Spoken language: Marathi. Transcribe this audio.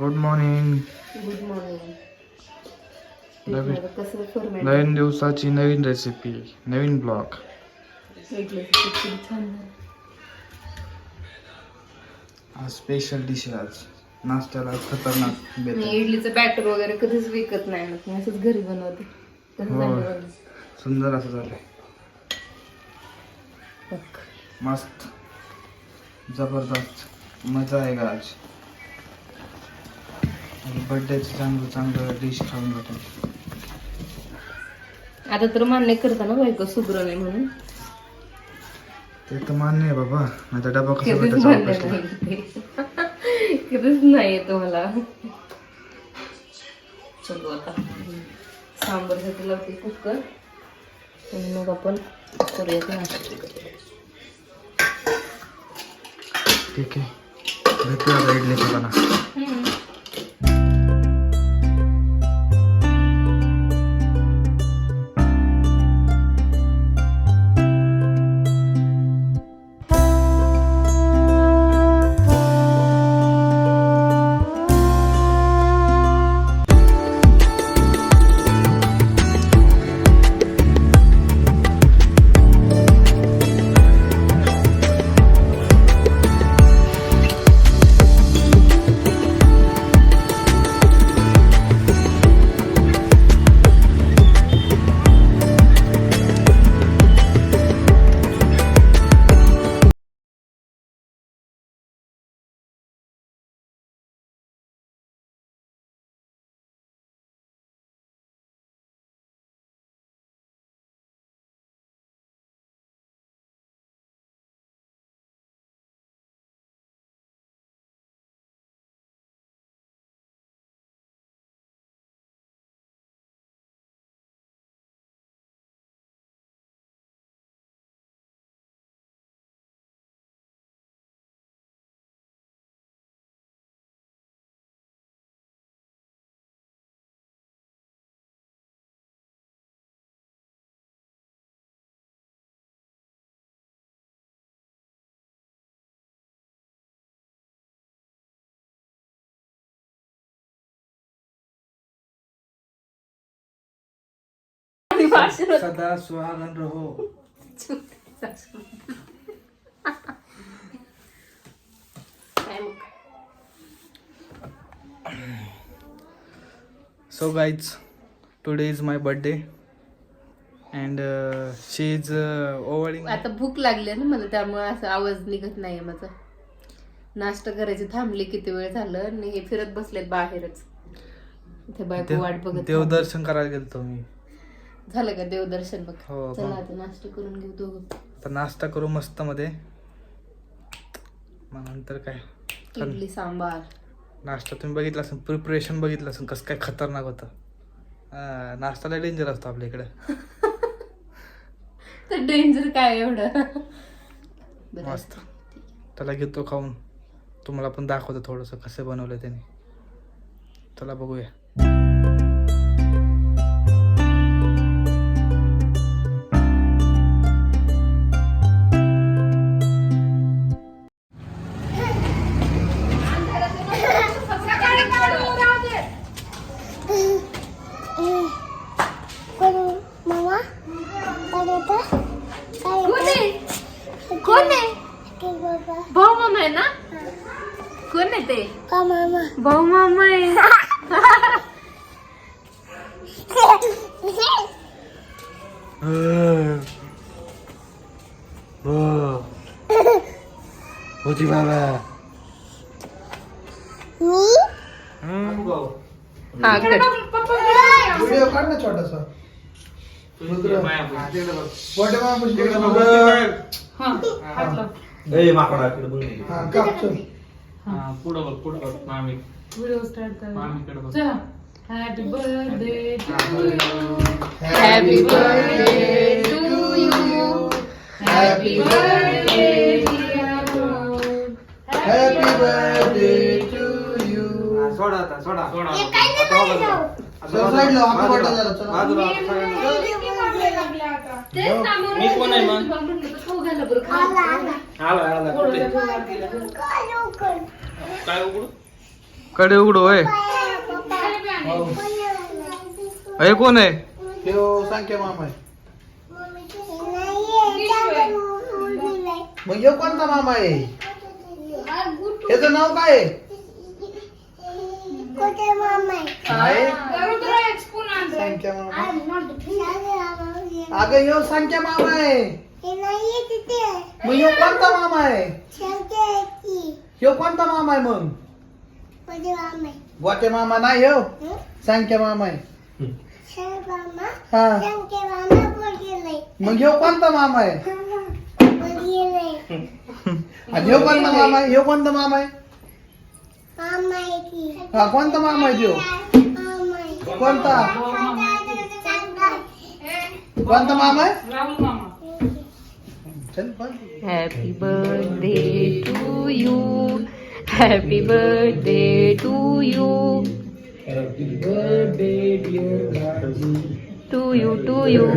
गुड मॉर्निंग गुड मॉर्निंग नवीन दिवसाची नवीन रेसिपी नवीन ब्लॉग. आज स्पेशल डिश आहे आज. नाश्त्याला खतरनाक इडलीचं बॅटर वगैरे कधीच विकत नाही मी असंच घरी बनवते. हो. सुंदर असं झालंय. मस्त. जबरदस्त. मजा आहे का आज. बर्थडेचं चांगलं चांगलं डिश खाऊन भेटेल आता तर मान्य करता ना बायको सुग्र नाही म्हणून. ते तर मान्य आहे बाबा. तर डबा कसा कधीच भेटायचा मान्य ऑफिसला नाही ते. कधीच नाही येत मला. चलो आता. सांबारसाठी लावते कुकर. आणि मग आपण करूयात नाश्ता ठीक आहे. भेटूया आता खाताना सदा सुहागन रहो. So guys, today is my birthday and uh, she is uh, overing. आता भूक लागली ना मला त्यामुळे असं आवाज निघत नाहीये माझा. नाश्ता करायचे थांबले किती वेळ झालं आणि हे फिरत बसलेत बाहेरच. इथे बायको वाट देव बघत देवदर्शन करायला गेलतो मी. झालं का देवदर्शन बघ? हो चला मग. आता नाश्ता करून घेऊ दोघं. आता नाश्ता करू मस्त मध्ये मग नंतर काय? इडली सांबार. नाश्ता तुम्ही बघितला असेल प्रिपरेशन बघितलं असेल कसं काय खतरनाक होतं. हा, नाश्ता लय डेंजर असतो आपल्या इकडे. तर डेंजर काय एवढं? बरं. मस्त. त्याला घेतो खाऊन. तुम्हाला पण दाखवतो थोडंसं कसं बनवलं त्याने. चला बघूया. कोण आहे ते? भाऊ मामा होती बाबा. हा कर. व्हिडिओ काढ ना छोटासा. ए माकडा. हा काप चल. पुढं बघ पुढं बघ मामी. मामीकडे बघ. Happy birthday happy birthday to you happy birthday happy birthday to you हा, सोडा आता सोडा. सोडा. आता हो बाजूला. आता चल, बाजूला. side ला, हात बाजूला. बोटाला जरा, चला. बाजूला, सगळ्यांना. मी कोण आहे मग? खाऊ घाला बरं. खाऊ. आला. आला कुठे? काय उघडू? कडे उघडो होय. हे. कोण आहे? मामा आहे. मग कोणता मामा आहे? ह्याचं नाव काय आहे? मामा. अगं ह्यो सांख्या मामा आहे. मग कोणता मामा आहे? ह्यो कोणता मामा आहे मग? गोटे मामा नाही ह्यो? सांख्या मामा आहे. हा. मग ह्यो कोणता मामा आहे? आणि ह्यो कोणता मामा आहे? ह्यो कोणता मामा आहे? हा कोणता मामा आहे ह्यो कोणता? कोणता मामा आहे? राहुल मामा. Happy birthday to you. Happy birthday to you. Happy birthday, dear Raji. To you, to you.